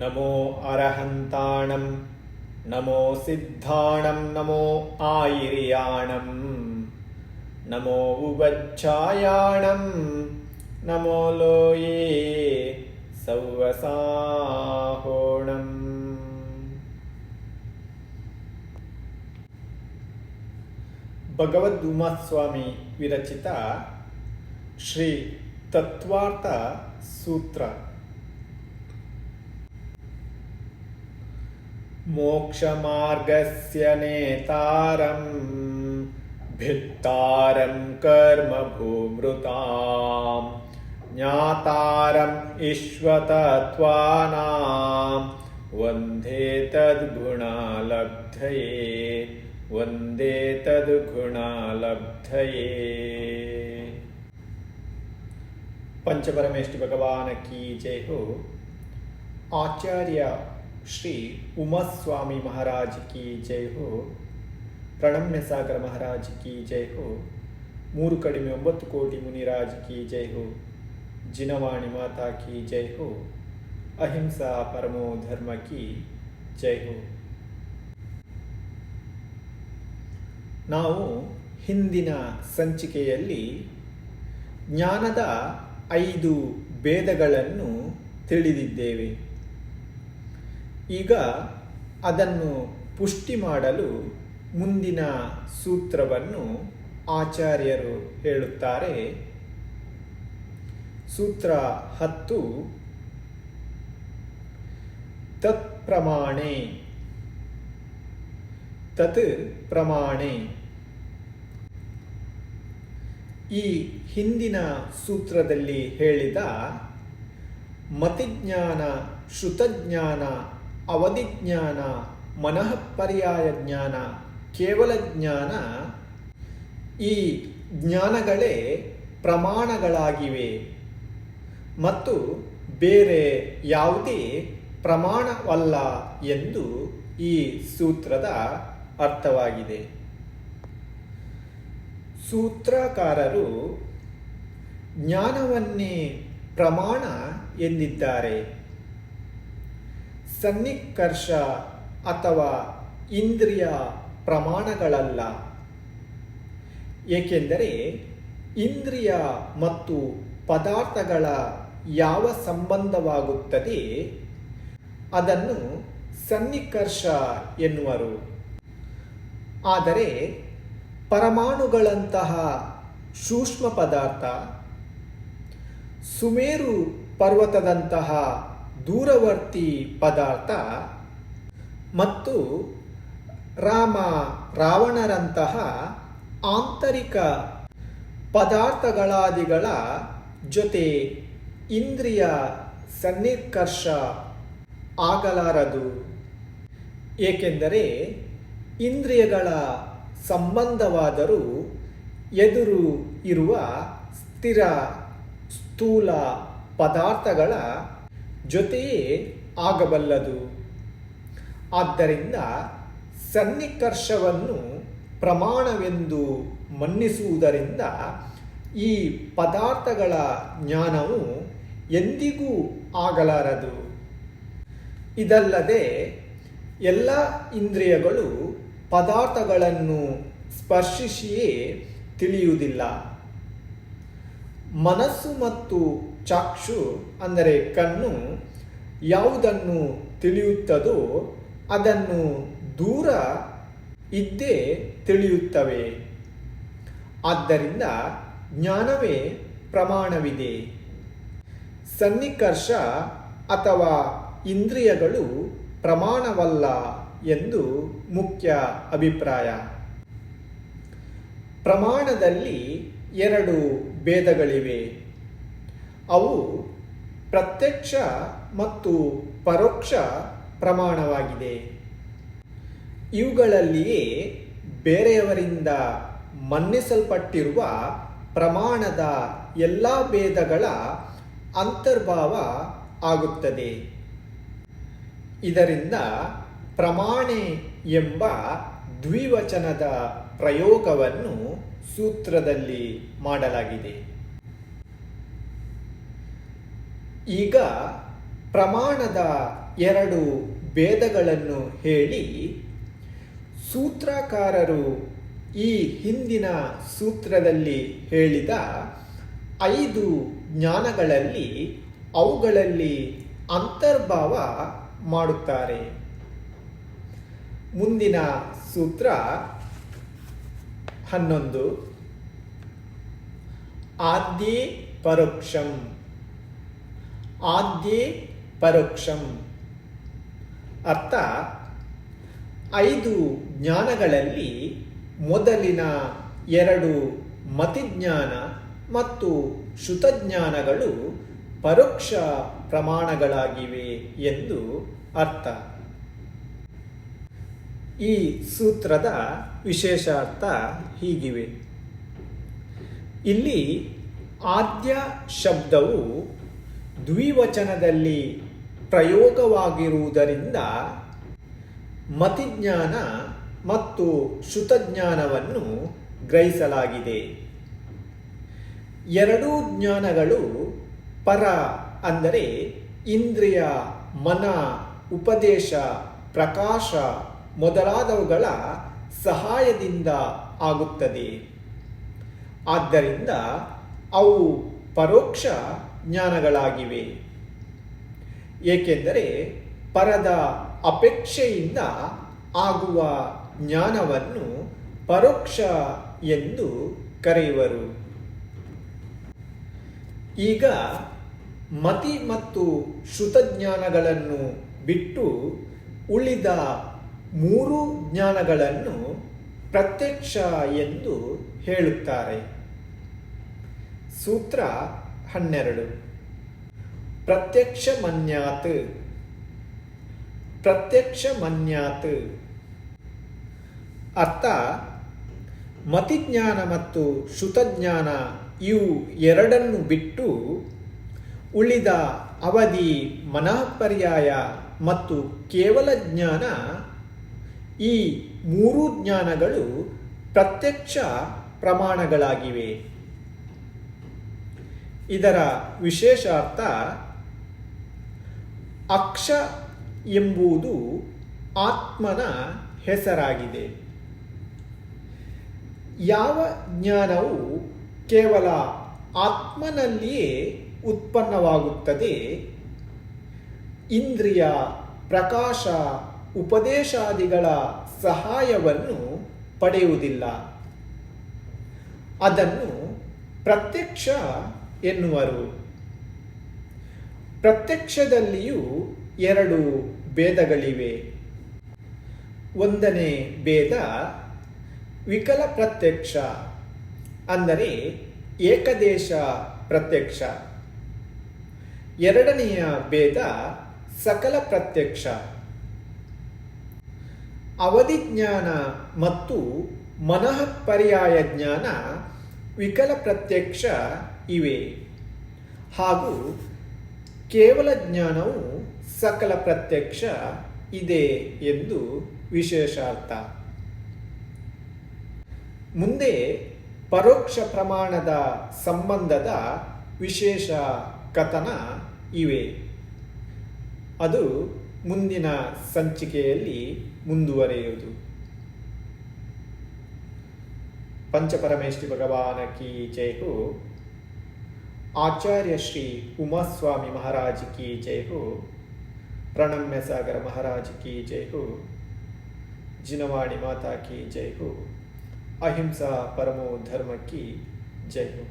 नमो अरहन्ताणं नमो सिद्धाणं नमो आयिर्याणं नमो उवच्छायाणं नमो लोये सौवसाहोणम् ಭಗವದ್ಉಮಾಸ್ವಾಮಿ ವಿರಚಿತ ಶ್ರೀ ತತ್ವಾರ್ಥ ಸೂತ್ರ मोक्षमार्गस्य नेतारं, भित्तारं कर्मभूमृतां ज्ञातारम् ईश्वतत्त्वानां वंदे तद्गुणालब्धये वंदे तद्गुणालब्धये। पंचपरमेष्टि भगवान की जय हो। आचार्य ಶ್ರೀ ಉಮಾಸ್ವಾಮಿ ಮಹಾರಾಜ್ ಕಿ ಜೈ ಹೋ, ಪ್ರಣಮ್ಯ ಸಾಗರ ಮಹಾರಾಜ್ ಕಿ ಜೈ ಹೋ, ಮೂರು ಕಡಿಮೆ ಒಂಬತ್ತು ಕೋಟಿ ಮುನಿರಾಜ್ ಕಿ ಜೈ ಹೋ, ಜಿನವಾಣಿ ಮಾತಾ ಕಿ ಜೈ ಹೋ, ಅಹಿಂಸಾ ಪರಮೋ ಧರ್ಮ ಕಿ ಜೈ ಹೋ. ನಾವು ಹಿಂದಿನ ಸಂಚಿಕೆಯಲ್ಲಿ ಜ್ಞಾನದ ಐದು ಭೇದಗಳನ್ನು ತಿಳಿದಿದ್ದೇವೆ. ಈಗ ಅದನ್ನು ಪುಷ್ಟಿ ಮಾಡಲು ಮುಂದಿನ ಸೂತ್ರವನ್ನು ಆಚಾರ್ಯರು ಹೇಳುತ್ತಾರೆ. ಸೂತ್ರ ಹತ್ತು, ತತ್ ಪ್ರಮಾಣೆ ತತ್ ಪ್ರಮಾಣೆ. ಈ ಹಿಂದಿನ ಸೂತ್ರದಲ್ಲಿ ಹೇಳಿದ ಮತಿಜ್ಞಾನ, ಶ್ರುತಜ್ಞಾನ ಅವಧಿಜ್ಞಾನ ಮನಃಪರ್ಯಾಯ ಜ್ಞಾನ ಕೇವಲ ಜ್ಞಾನ ಈ ಜ್ಞಾನಗಳೇ ಪ್ರಮಾಣಗಳಾಗಿವೆ. ಮತ್ತು ಬೇರೆ ಯಾವುದೇ ಪ್ರಮಾಣವಲ್ಲ ಎಂದು ಈ ಸೂತ್ರದ ಅರ್ಥವಾಗಿದೆ. ಸೂತ್ರಕಾರರು ಜ್ಞಾನವನ್ನೇ ಪ್ರಮಾಣ ಎಂದಿದ್ದಾರೆ. ಸನ್ನಿಕರ್ಷ ಅಥವಾ ಇಂದ್ರಿಯ ಪ್ರಮಾಣಗಳಲ್ಲ. ಏಕೆಂದರೆ ಇಂದ್ರಿಯ ಮತ್ತು ಪದಾರ್ಥಗಳ ಯಾವ ಸಂಬಂಧವಾಗುತ್ತದೆ ಅದನ್ನು ಸನ್ನಿಕರ್ಷ ಎನ್ನುವರು. ಆದರೆ ಪರಮಾಣುಗಳಂತಹ ಸೂಕ್ಷ್ಮ ಪದಾರ್ಥ, ಸುಮೇರು ಪರ್ವತದಂತಹ ದೂರವರ್ತಿ ಪದಾರ್ಥ ಮತ್ತು ರಾಮ ರಾವಣರಂತಹ ಆಂತರಿಕ ಪದಾರ್ಥಗಳಾದಿಗಳ ಜೊತೆ ಇಂದ್ರಿಯ ಸನ್ನಿಕರ್ಷ ಆಗಲಾರದು. ಏಕೆಂದರೆ ಇಂದ್ರಿಯಗಳ ಸಂಬಂಧವಾದರೂ ಎದುರು ಇರುವ ಸ್ಥಿರ ಸ್ಥೂಲ ಪದಾರ್ಥಗಳ ಜೊತೆಯೇ ಆಗಬಲ್ಲದು. ಆದ್ದರಿಂದ ಸನ್ನಿಕರ್ಷವನ್ನು ಪ್ರಮಾಣವೆಂದು ಮನ್ನಿಸುವುದರಿಂದ ಈ ಪದಾರ್ಥಗಳ ಜ್ಞಾನವು ಎಂದಿಗೂ ಆಗಲಾರದು. ಇದಲ್ಲದೆ ಎಲ್ಲ ಇಂದ್ರಿಯಗಳು ಪದಾರ್ಥಗಳನ್ನು ಸ್ಪರ್ಶಿಸಿಯೇ ತಿಳಿಯುವುದಿಲ್ಲ. ಮನಸ್ಸು ಮತ್ತು ಚಾಕ್ಷು ಅಂದರೆ ಕಣ್ಣು ಯಾವುದನ್ನು ತಿಳಿಯುತ್ತದೋ ಅದನ್ನು ದೂರ ಇದ್ದೇ ತಿಳಿಯುತ್ತವೆ. ಆದ್ದರಿಂದ ಜ್ಞಾನವೇ ಪ್ರಮಾಣವಿದೆ. ಸನ್ನಿಕರ್ಷ ಅಥವಾ ಇಂದ್ರಿಯಗಳು ಪ್ರಮಾಣವಲ್ಲ ಎಂದು ಮುಖ್ಯ ಅಭಿಪ್ರಾಯ. ಪ್ರಮಾಣದಲ್ಲಿ ಎರಡು ಭೇದಗಳಿವೆ. ಅವು ಪ್ರತ್ಯಕ್ಷ ಮತ್ತು ಪರೋಕ್ಷ ಪ್ರಮಾಣವಾಗಿದೆ. ಇವುಗಳಲ್ಲಿಯೇ ಬೇರೆಯವರಿಂದ ಮನ್ನಿಸಲ್ಪಟ್ಟಿರುವ ಪ್ರಮಾಣದ ಎಲ್ಲ ಭೇದಗಳ ಅಂತರ್ಭಾವ ಆಗುತ್ತದೆ. ಇದರಿಂದ ಪ್ರಮಾಣೆ ಎಂಬ ದ್ವಿವಚನದ ಪ್ರಯೋಗವನ್ನು ಸೂತ್ರದಲ್ಲಿ ಮಾಡಲಾಗಿದೆ. ಈಗ ಪ್ರಮಾಣದ ಎರಡು ಭೇದಗಳನ್ನು ಹೇಳಿ ಸೂತ್ರಕಾರರು ಈ ಹಿಂದಿನ ಸೂತ್ರದಲ್ಲಿ ಹೇಳಿದ ಐದು ಜ್ಞಾನಗಳಲ್ಲಿ ಅವುಗಳಲ್ಲಿ ಅಂತರ್ಭಾವ ಮಾಡುತ್ತಾರೆ. ಮುಂದಿನ ಸೂತ್ರ ಹನ್ನೊಂದು. ಆದ್ಯೇ ಪರೋಕ್ಷಂ. ಆದ್ಯೇ ಪರೋಕ್ಷಂ. ಅರ್ಥ, ಐದು ಜ್ಞಾನಗಳಲ್ಲಿ ಮೊದಲಿನ ಎರಡು ಮತಿಜ್ಞಾನ ಮತ್ತು ಶ್ರುತಜ್ಞಾನಗಳು ಪರೋಕ್ಷ ಪ್ರಮಾಣಗಳಾಗಿವೆ ಎಂದು ಅರ್ಥ. ಈ ಸೂತ್ರದ ವಿಶೇಷ ಅರ್ಥ ಹೀಗಿವೆ. ಇಲ್ಲಿ ಆದ್ಯ ಶಬ್ದವು ದ್ವಿವಚನದಲ್ಲಿ ಪ್ರಯೋಗವಾಗಿರುವುದರಿಂದ ಮತಿಜ್ಞಾನ ಮತ್ತು ಶ್ರುತಜ್ಞಾನವನ್ನು ಗ್ರಹಿಸಲಾಗಿದೆ. ಎರಡೂ ಜ್ಞಾನಗಳು ಪರ ಅಂದರೆ ಇಂದ್ರಿಯ, ಮನ, ಉಪದೇಶ, ಪ್ರಕಾಶ ಮೊದಲಾದವುಗಳ ಸಹಾಯದಿಂದ ಆಗುತ್ತದೆ. ಆದ್ದರಿಂದ ಅವು ಪರೋಕ್ಷ ಜ್ಞಾನಗಳಾಗಿವೆ. ಏಕೆಂದರೆ ಪರದ ಅಪೇಕ್ಷೆಯಿಂದ ಆಗುವ ಜ್ಞಾನವನ್ನು ಪರೋಕ್ಷ ಎಂದು ಕರೆಯುವರು. ಈಗ ಮತಿ ಮತ್ತು ಶ್ರುತಜ್ಞಾನಗಳನ್ನು ಬಿಟ್ಟು ಉಳಿದ ಮೂರು ಜ್ಞಾನಗಳನ್ನು ಪ್ರತ್ಯಕ್ಷ ಎಂದು ಹೇಳುತ್ತಾರೆ. ಸೂತ್ರ ಹನ್ನೆರಡು. ಪ್ರತ್ಯಕ್ಷ ಮನ್ಯಾತ್ ಪ್ರತ್ಯಕ್ಷ ಮನ್ಯಾತ್ ಅರ್ಥ, ಮತಿಜ್ಞಾನ ಮತ್ತು ಶ್ರುತಜ್ಞಾನ ಇವು ಎರಡನ್ನು ಬಿಟ್ಟು ಉಳಿದ ಅವಧಿ, ಮನಃಪರ್ಯಾಯ ಮತ್ತು ಕೇವಲ ಜ್ಞಾನ, ಈ ಮೂರು ಜ್ಞಾನಗಳು ಪ್ರತ್ಯಕ್ಷ ಪ್ರಮಾಣಗಳಾಗಿವೆ. ಇದರ ವಿಶೇಷ ಅರ್ಥ ಅಕ್ಷ ಎಂಬುದು ಆತ್ಮನ ಹೆಸರಾಗಿದೆ. ಯಾವ ಜ್ಞಾನವು ಕೇವಲ ಆತ್ಮನಲ್ಲಿಯೇ ಉತ್ಪನ್ನವಾಗುತ್ತದೆ? ಇಂದ್ರಿಯ ಪ್ರಕಾಶ ಉಪದೇಶಾದಿಗಳ ಸಹಾಯವನ್ನು ಪಡೆಯುವುದಿಲ್ಲ. ಅದನ್ನು ಪ್ರತ್ಯಕ್ಷ ಎನ್ನುವರು. ಪ್ರತ್ಯಕ್ಷದಲ್ಲಿಯೂ ಎರಡು ಭೇದಗಳಿವೆ. ಒಂದನೇ ಭೇದ ವಿಕಲ ಪ್ರತ್ಯಕ್ಷ, ಅಂದರೆ ಏಕದೇಶ ಪ್ರತ್ಯಕ್ಷ. ಎರಡನೆಯ ಭೇದ ಸಕಲ ಪ್ರತ್ಯಕ್ಷ. ಅವಧಿ ಜ್ಞಾನ ಮತ್ತು ಮನಃ ಪರ್ಯಾಯ ಜ್ಞಾನ ವಿಕಲ ಪ್ರತ್ಯಕ್ಷ ಇವೆ. ಹಾಗೂ ಕೇವಲ ಜ್ಞಾನವು ಸಕಲ ಪ್ರತ್ಯಕ್ಷ ಇದೆ ಎಂದು ವಿಶೇಷಾರ್ಥ. ಮುಂದೆ ಪರೋಕ್ಷ ಪ್ರಮಾಣದ ಸಂಬಂಧದ ವಿಶೇಷ ಕಥನ ಇವೆ. ಅದು ಮುಂದಿನ ಸಂಚಿಕೆಯಲ್ಲಿ ಮುಂದುವರೆಯುವುದು. ಪಂಚಪರಮೇಶ್ವರಿ ಭಗವಾನ ಕೀ ಜೈ ಹೋ. आचार्य श्री उमास्वामी महाराज की जय हो। प्रणम्य सागर महाराज की जय हो। जिनवाणी माता की जय हो। अहिंसा परमो धर्म की जय हो।